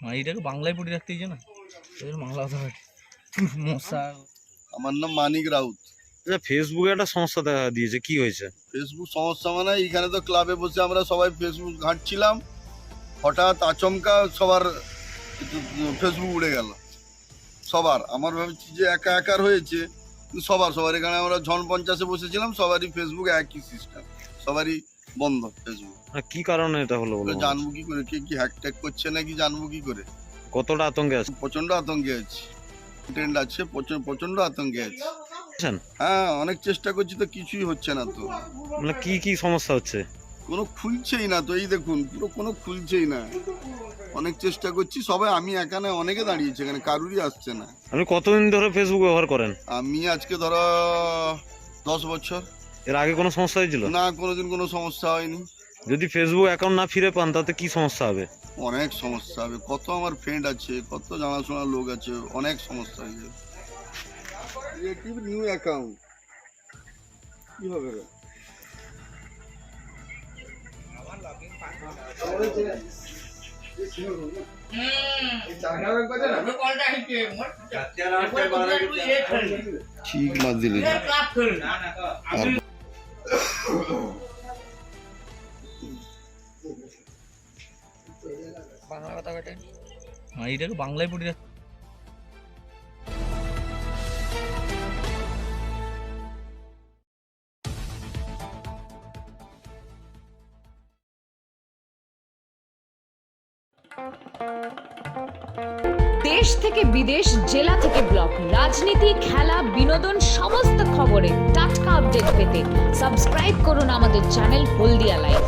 হ্যাঁ এটাকে বাংলায় পড়ে রাখতে হয়েছে না বাংলা কথা মশা। আমার নাম মানিক রাউত। আচ্ছা ফেসবুকে একটা সমস্যা দেখা দিয়েছে কি হয়েছে? ফেসবুক সমস্যা মানে এইখানে তো ক্লাবে বসে আমরা সবাই ফেসবুক ঘাঁটছিলাম। হঠাৎ আচমকা সবার ফেসবুক উড়ে গেল। সবার। আমার ভাবছি যে একা একার হয়েছে কিন্তু সবার সবার। এখানে আমরা ঝন পঞ্চাশে বসেছিলাম সবারই ফেসবুক একই সিস্টেম সবারই বন্ধ ফেসবুক কি কারণে এটা হলো বলো জানব কি করে কে কি করছে নাকি জানব কি করে? কতটা আতঙ্কে আছে? প্রচণ্ড আতঙ্কে আছি। ট্রেন্ড আছে প্রচণ্ড প্রচণ্ড আতঙ্কে আছি? হ্যাঁ অনেক চেষ্টা করছি তো কিছুই হচ্ছে না তো। মানে কি কি সমস্যা হচ্ছে? কোনো খুলছেই না তো এই দেখুন পুরো কোনো খুলছেই না। অনেক চেষ্টা করছি সবাই আমি এখানে অনেকে দাঁড়িয়েছি এখানে কারুরই আসছে না। আপনি কতদিন ধরে ফেসবুক ব্যবহার করেন? আমি আজকে ধরো দশ বছর। এর আগে কোনো সমস্যা হয়েছিল? না কোনোদিন কোনো সমস্যা হয়নি। যদি ফেসবুক অ্যাকাউন্ট না ফিরে পান তাতে কি সমস্যা হবে? অনেক সমস্যা হবে। কত আমার ফ্রেন্ড আছে কত জানাশোনা লোক আছে অনেক সমস্যা হয়ে যাবে। ক্রিয়েটিভ নিউ অ্যাকাউন্ট কি হবে? রে? ঠিক মাছ দিলে। বাংলা কথা বলে হ্যাঁ এটাকে বাংলায় পড়ে রাখতে দেশ থেকে বিদেশ জেলা থেকে ব্লক রাজনীতি খেলা বিনোদন সমস্ত খবরে আপডেট পেতে সাবস্ক্রাইব করুন আমাদের চ্যানেল হলদিয়া লাইভ